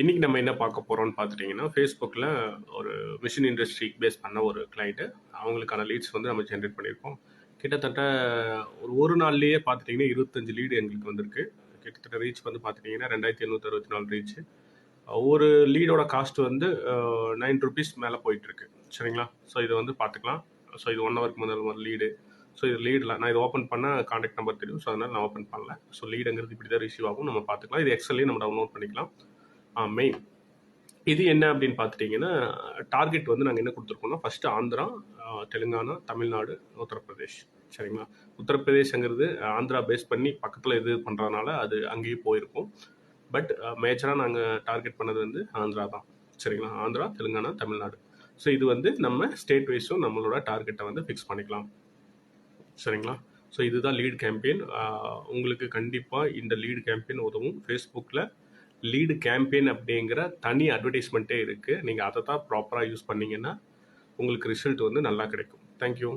இன்றைக்கி நம்ம என்ன பார்க்க போகிறோம்னு பார்த்துட்டிங்கன்னா ஃபேஸ்புக்கில் ஒரு மிஷின் இண்டஸ்ட்ரி பேஸ் பண்ண ஒரு கிளைண்ட்டு அவங்களுக்கான லீட்ஸ் வந்து நம்ம ஜென்ரேட் பண்ணியிருக்கோம். கிட்டத்தட்ட ஒரு ஒரு நாள்லேயே பார்த்துட்டிங்கன்னா இருபத்தஞ்சு லீடு எங்களுக்கு வந்திருக்கு. கிட்டத்தட்ட ரீச் வந்து பார்த்துட்டிங்கன்னா ரெண்டாயிரத்தி எழுநூற்றி அறுபத்தி நாலு ரீச் ஒரு லீடோட காஸ்ட் வந்து நைன் ருபீஸ் மேலே போயிட்டுருக்கு. சரிங்களா? ஸோ இதை வந்து பார்த்துக்கலாம். ஸோ இது ஒன் ஹவருக்கு முதல் ஒரு லீடு ஸோ இது லீடில் நான் இது ஓப்பன் பண்ணால் காண்டாக்ட் நம்பர் தெரியும். ஸோ அதனால் நான் ஓப்பன் பண்ணல. ஸோ லீடுங்கிறது இப்படி தான் ரிசீவ் ஆகும். நம்ம பார்த்துக்கலாம். இது எக்ஸல்லையும் நம்ம டவுன்லோட் பண்ணிக்கலாம். மெயின் இது என்ன அப்படின்னு பார்த்துட்டிங்கன்னா டார்கெட் வந்து நாங்கள் என்ன கொடுத்துருக்கோம்னா ஃபஸ்ட்டு ஆந்திரா தெலுங்கானா தமிழ்நாடு உத்தரப்பிரதேஷ். சரிங்களா? உத்தரப்பிரதேஷ்ங்கிறது ஆந்திரா பேஸ் பண்ணி பக்கத்தில் இது பண்ணுறதுனால அது அங்கேயும் போயிருக்கும். பட் மேஜராக நாங்கள் டார்கெட் பண்ணது வந்து ஆந்திரா தான். சரிங்களா? ஆந்திரா தெலுங்கானா தமிழ்நாடு. ஸோ இது வந்து நம்ம ஸ்டேட் வைஸும் நம்மளோட டார்கெட்டை வந்து ஃபிக்ஸ் பண்ணிக்கலாம். சரிங்களா? ஸோ இதுதான் லீட் கேம்பெயின் உங்களுக்கு கண்டிப்பாக இந்த லீடு கேம்பெயின் உதவும். ஃபேஸ்புக்கில் லீடு கேம்பெயின் அப்படிங்கிற தனி அட்வர்டைஸ்மெண்ட்டே இருக்குது நீங்கள் அதை தான் ப்ராப்பராக யூஸ் பண்ணீங்கன்னா உங்களுக்கு ரிசல்ட் வந்து நல்லா கிடைக்கும். தேங்க்யூ